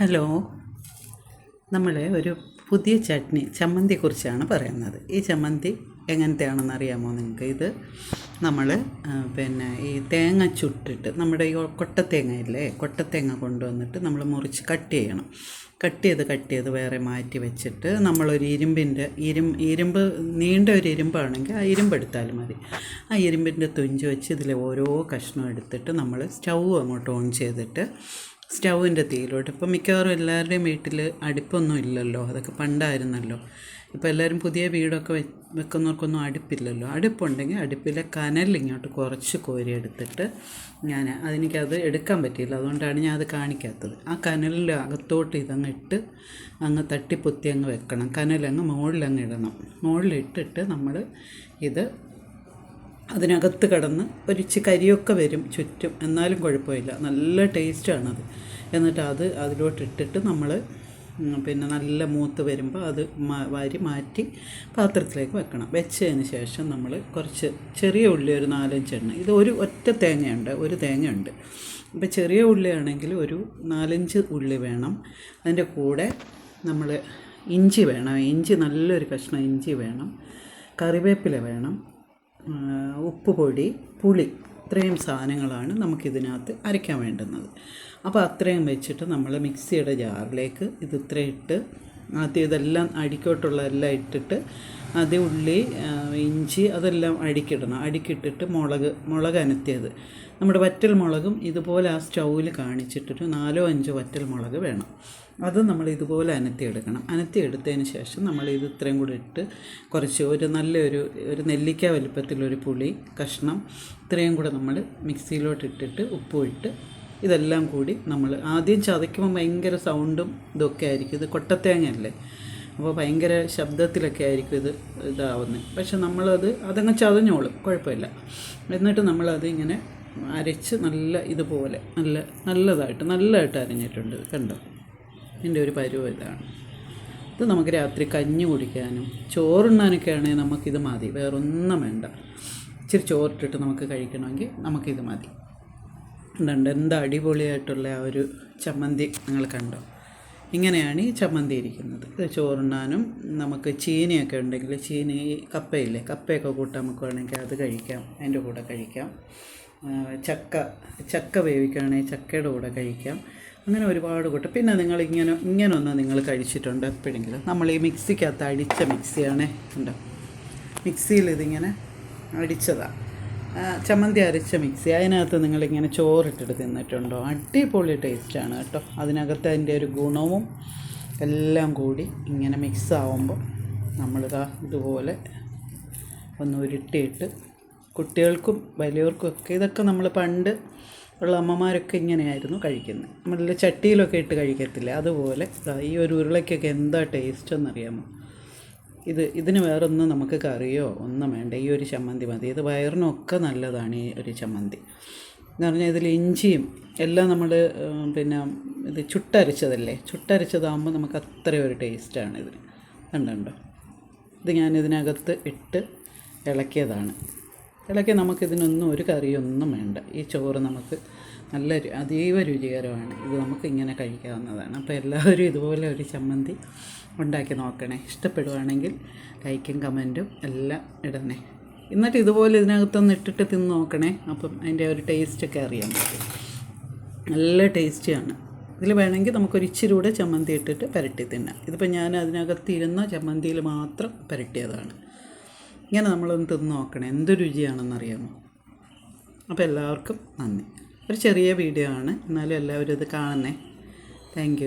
Hello. നമ്മൾ ഒരു പുതിയ ചട്നി ചമ്മന്തിയെക്കുറിച്ചാണ് പറയുന്നത്. ഈ ചമ്മന്തി എങ്ങനത്തെയാണെന്ന് അറിയാമോ നിങ്ങൾക്ക്? ഇത് നമ്മൾ പിന്നെ ഈ തേങ്ങ ചുട്ടിട്ട് നമ്മുടെ ഈ കൊട്ടത്തേങ്ങ ഇല്ലേ കൊട്ടത്തേങ്ങ കൊണ്ടുവന്നിട്ട് നമ്മൾ മുറിച്ച് കട്ട് ചെയ്യണം. കട്ട് ചെയ്ത് കട്ട് ചെയ്ത് വേറെ മാറ്റി വെച്ചിട്ട് നമ്മളൊരു ഇരുമ്പിന്റെ ഇരും ഇരുമ്പ് നീണ്ട ഒരു ഇരുമ്പാണെങ്കിൽ ആ ഇരുമ്പെടുത്താലും മതി. ആ ഇരുമ്പിന്റെ തുഞ്ച് വെച്ച് ഇതിലെ ഓരോ കഷ്ണം എടുത്തിട്ട് നമ്മൾ സ്റ്റൗ അങ്ങോട്ട് ഓൺ ചെയ്തിട്ട് സ്റ്റൗവിന്റെ തീയിലോട്ട്. ഇപ്പം മിക്കവാറും എല്ലാവരുടെയും വീട്ടിൽ അടുപ്പൊന്നും ഇല്ലല്ലോ. അതൊക്കെ പണ്ടായിരുന്നല്ലോ. ഇപ്പോൾ എല്ലാവരും പുതിയ വീടൊക്കെ വെക്കുന്നവർക്കൊന്നും അടുപ്പില്ലല്ലോ. അടുപ്പുണ്ടെങ്കിൽ അടുപ്പിലെ കനൽ ഇങ്ങോട്ട് കുറച്ച് കോരി എടുത്തിട്ട് ഞാൻ അതെനിക്കത് എടുക്കാൻ പറ്റിയില്ല. അതുകൊണ്ടാണ് ഞാൻ അത് കാണിക്കാത്തത്. ആ കനലിന്റെ അകത്തോട്ട് ഇതങ്ങ് ഇട്ട് അങ്ങ് തട്ടിപ്പൊത്തി അങ്ങ് വെക്കണം. കനലങ്ങ് മുകളിലങ്ങ് ഇടണം. മുകളിലിട്ടിട്ട് നമ്മൾ ഇത് അതിനകത്ത് കിടന്ന് ഒരിച്ച് കരിയൊക്കെ വരും ചുറ്റും. എന്നാലും കുഴപ്പമില്ല. നല്ല ടേസ്റ്റാണത്. എന്നിട്ട് അത് അതിലോട്ടിട്ടിട്ട് നമ്മൾ പിന്നെ നല്ല മൂത്ത് വരുമ്പോൾ അത് വാരി മാറ്റി പാത്രത്തിലേക്ക് വെക്കണം. വെച്ചതിന് ശേഷം നമ്മൾ കുറച്ച് ചെറിയ ഉള്ളി ഒരു നാലഞ്ചെണ്ണ. ഇത് ഒരു ഒറ്റ തേങ്ങയുണ്ട്. ഒരു തേങ്ങയുണ്ട്. അപ്പോൾ ചെറിയ ഉള്ളിയാണെങ്കിൽ ഒരു നാലഞ്ച് ഉള്ളി വേണം. അതിന്റെ കൂടെ നമ്മൾ ഇഞ്ചി വേണം. ഇഞ്ചി നല്ലൊരു കഷ്ണം ഇഞ്ചി വേണം. കറിവേപ്പില വേണം. ആ, ഉപ്പ് പൊടി പുളി ഇത്രയും സാധനങ്ങളാണ് നമുക്കിതിനകത്ത് അരയ്ക്കാൻ വേണ്ടുന്നത്. അപ്പോൾ അത്രയും വെച്ചിട്ട് നമ്മൾ മിക്സിയുടെ ജാറിലേക്ക് ഇത് ഇത്രയും ഇട്ട് ആദ്യം ഇതെല്ലാം അടിക്കോട്ടുള്ള എല്ലാം ഇട്ടിട്ട് ആദ്യം ഉള്ളി ഇഞ്ചി അതെല്ലാം അടിക്കിടണം. അടിക്കിട്ടിട്ട് മുളക് മുളക് അനത്തിയത്. നമ്മുടെ വറ്റൽ മുളകും ഇതുപോലെ ആ സ്റ്റൗവിൽ കാണിച്ചിട്ടിട്ട് നാലോ അഞ്ചോ വറ്റൽ മുളക് വേണം. അത് നമ്മൾ ഇതുപോലെ അനത്തിയെടുക്കണം. അനത്തിയെടുത്തതിന് ശേഷം നമ്മൾ ഇത് ഇത്രയും കൂടി ഇട്ട് കുറച്ച് ഒരു നല്ലൊരു ഒരു നെല്ലിക്ക വലുപ്പത്തിലൊരു പുളി കഷ്ണം ഇത്രയും കൂടെ നമ്മൾ മിക്സിയിലോട്ട് ഇട്ടിട്ട് ഉപ്പും ഇട്ട് ഇതെല്ലാം കൂടി നമ്മൾ ആദ്യം ചതയ്ക്കുമ്പോൾ ഭയങ്കര സൗണ്ടും ഇതൊക്കെ ആയിരിക്കും. ഇത് കൊട്ടത്തേങ്ങയല്ലേ? അപ്പോൾ ഭയങ്കര ശബ്ദത്തിലൊക്കെ ആയിരിക്കും ഇത് ഇതാവുന്നത് പക്ഷെ നമ്മളത് അതങ്ങ് ചതഞ്ഞോളും. കുഴപ്പമില്ല. എന്നിട്ട് നമ്മളത് ഇങ്ങനെ അരച്ച് നല്ല ഇതുപോലെ നല്ല നല്ലതായിട്ട് നല്ലതായിട്ട് അരഞ്ഞിട്ടുണ്ട്. കണ്ടോ? എന്റെ ഒരു പരുവം ഇതാണ്. ഇത് നമുക്ക് രാത്രി കഞ്ഞി കുടിക്കാനും ചോറുണ്ണാനൊക്കെ ആണെങ്കിൽ നമുക്കിത് മതി. വേറൊന്നും വേണ്ട. ഇച്ചിരി ചോറിട്ടിട്ട് നമുക്ക് കഴിക്കണമെങ്കിൽ നമുക്കിത് മതി. ഉണ്ട് എന്ത് അടിപൊളിയായിട്ടുള്ള ആ ഒരു ചമ്മന്തി നിങ്ങൾ കണ്ടോ? ഇങ്ങനെയാണ് ഈ ചമ്മന്തി ഇരിക്കുന്നത്. ഇത് ചോറുണ്ണാനും നമുക്ക് ചീനിയൊക്കെ ഉണ്ടെങ്കിൽ ചീനി കപ്പയില്ലേ കപ്പയൊക്കെ കൂട്ടാൻ നമുക്ക് വേണമെങ്കിൽ അത് കഴിക്കാം അതിന്റെ കൂടെ കഴിക്കാം. ചക്ക ചക്ക വേവിക്കുകയാണെങ്കിൽ ചക്കയുടെ കൂടെ കഴിക്കാം. അങ്ങനെ ഒരുപാട് കൂട്ടം. പിന്നെ നിങ്ങൾ ഇങ്ങനെ ഇങ്ങനെ ഒന്ന് നിങ്ങൾ കഴിച്ചിട്ടുണ്ട് എപ്പോഴെങ്കിലും. നമ്മൾ ഈ മിക്സിക്കകത്ത് അടിച്ച മിക്സിയാണേ ഉണ്ടോ മിക്സിയിൽ ഇതിങ്ങനെ അടിച്ചതാണ് ചമ്മന്തി അരച്ച മിക്സി അതിനകത്ത് നിങ്ങളിങ്ങനെ ചോറിട്ടിട്ട് തിന്നിട്ടുണ്ടോ? അടിപൊളി ടേസ്റ്റാണ് കേട്ടോ. അതിനകത്ത് അതിന്റെ ഒരു ഗുണവും എല്ലാം കൂടി ഇങ്ങനെ മിക്സ് ആവുമ്പോൾ നമ്മളിതാ ഇതുപോലെ ഒന്ന് ഉരുട്ടിയിട്ട് കുട്ടികൾക്കും വലിയവർക്കും ഒക്കെ ഇതൊക്കെ നമ്മൾ പണ്ട് ഉള്ള അമ്മമാരൊക്കെ ഇങ്ങനെയായിരുന്നു കഴിക്കുന്നത് നമ്മളിൽ ചട്ടിയിലൊക്കെ ഇട്ട് കഴിക്കത്തില്ല? അതുപോലെ ഈ ഒരു ഉരുളയ്ക്കൊക്കെ എന്താ ടേസ്റ്റ് എന്നറിയാമോ? ഇത് ഇതിന് വേറൊന്നും നമുക്ക് കറിയോ ഒന്നും വേണ്ട. ഈ ഒരു ചമ്മന്തി മതി. ഇത് വയറിനൊക്കെ നല്ലതാണ് ഈ ഒരു ചമ്മന്തി. എന്ന് പറഞ്ഞാൽ ഇതിൽ ഇഞ്ചിയും എല്ലാം നമ്മൾ പിന്നെ ഇത് ചുട്ടരച്ചതല്ലേ? ചുട്ടരച്ചതാകുമ്പോൾ നമുക്ക് അത്രയും ഒരു ടേസ്റ്റാണ് ഇതിന് കണ്ടുണ്ടോ ഇത് ഞാൻ ഇതിനകത്ത് ഇട്ട് ഇളക്കിയതാണ്. ഇളക്കി നമുക്കിതിനൊന്നും ഒരു കറിയൊന്നും വേണ്ട. ഈ ചോറ് നമുക്ക് നല്ല അതീവ രുചികരമാണ്. ഇത് നമുക്ക് ഇങ്ങനെ കഴിക്കാവുന്നതാണ്. അപ്പോൾ എല്ലാവരും ഇതുപോലെ ഒരു ചമ്മന്തി ഉണ്ടാക്കി നോക്കണേ. ഇഷ്ടപ്പെടുവാണെങ്കിൽ ലൈക്കും കമന്റും എല്ലാം ഇടണേ. എന്നിട്ട് ഇതുപോലെ ഇതിനകത്തൊന്ന് ഇട്ടിട്ട് തിന്ന് നോക്കണേ. അപ്പം അതിന്റെ ഒരു ടേസ്റ്റൊക്കെ അറിയാൻ പറ്റും. നല്ല ടേസ്റ്റിയാണ്. ഇതിൽ വേണമെങ്കിൽ നമുക്കൊരു ഇച്ചിരി കൂടെ ചമ്മന്തി ഇട്ടിട്ട് പുരട്ടി തിന്നാം. ഇതിപ്പോൾ ഞാൻ അതിനകത്തിരുന്ന ചമ്മന്തിയിൽ മാത്രം പുരട്ടിയതാണ്. ഇങ്ങനെ നമ്മളൊന്ന് തിന്ന് നോക്കണേ. എന്ത് രുചിയാണെന്നറിയാമോ? അപ്പോൾ എല്ലാവർക്കും നന്ദി. ഒരു ചെറിയ വീഡിയോ ആണ്. എന്നാലും എല്ലാവരും ഇത് കാണണേ താങ്ക്